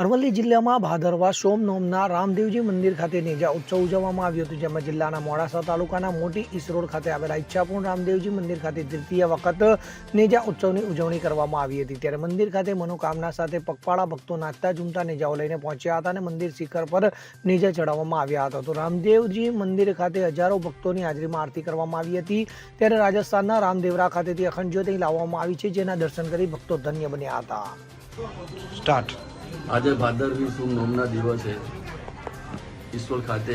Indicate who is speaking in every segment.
Speaker 1: અરવલ્લી જિલ્લામાં ભાદરવા સોમનોમના રામદેવજી મંદિર ખાતે નેજા ઉત્સવ ઉજવવામાં આવ્યો હતો, જેમાં જિલ્લાના મોડાસા તાલુકાના મોટી ઈસરોડ ખાતે આવેલા ઈચ્છાપૂર્ણ રામદેવજી મંદિર ખાતે તૃતીય વખત નેજા ઉત્સવની ઉજવણી કરવામાં આવી હતી. ત્યારે મંદિર ખાતે મનોકામના સાથે પગપાળા ભક્તો નાચતા ઝૂમતા નેજાઓ લઈને પહોંચ્યા હતા અને મંદિર શિખર પર નેજા ચડાવવામાં આવ્યા હતા. તો રામદેવજી મંદિર ખાતે હજારો ભક્તોની હાજરીમાં આરતી કરવામાં આવી હતી. ત્યારે રાજસ્થાનના રામદેવરા ખાતેથી અખંડ જ્યોતિ લાવવામાં આવી છે, જેના દર્શન કરી ભક્તો ધન્ય બન્યા હતા.
Speaker 2: સ્ટાર્ટ.
Speaker 3: આજે ભાદરવી સુમ નોમના દિવસે ઈશ્વર ખાતે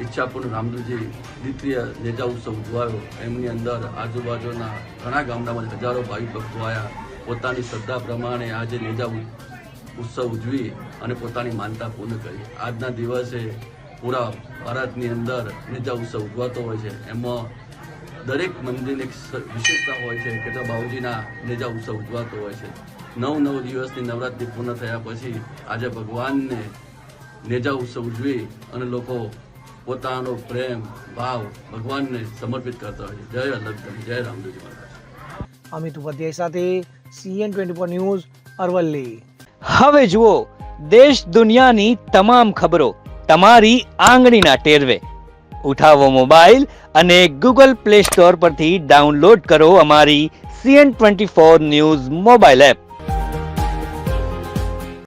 Speaker 3: ઈચ્છાપૂર્ણ રામદુજી દ્વિતીય નેજા ઉત્સવ ઉજવાયો. એમની અંદર આજુબાજુના ઘણા ગામડામાં હજારો ભાવિ ભક્તો આવ્યા પોતાની શ્રદ્ધા પ્રમાણે આજે નેજા ઉત્સવ ઉજવી અને પોતાની માનતા પૂર્ણ કરી. આજના દિવસે પૂરા ભારતની અંદર નેજા ઉત્સવ ઉજવાતો હોય છે. એમાં દરેક મંદિરની એક વિશેષતા હોય છે કે તો બાઉજીના નેજા ઉત્સવ ઉજવાતો હોય છે. નવ નવ દિવસની નવરાત્રિ પૂર્ણ થયા પછી આજે ભગવાનને નેજા ઉત્સવ ઉજવી અને લોકો પોતાનો પ્રેમ, ભાવ ભગવાનને સમર્પિત કરતા હોય છે. જય અલ્લભ જય રામદેવજી મહારાજ.
Speaker 1: અમિત ઉપાધ્યાય સાથે CN twenty four news Aravalli.
Speaker 4: હવે જુઓ, દેશ દુનિયાની તમામ ખબરો તમારી આંગળીના ટેરવે. ઉઠાવો મોબાઈલ અને ગૂગલ પ્લે સ્ટોર પરથી ડાઉનલોડ કરો અમારી CN twenty four news mobile app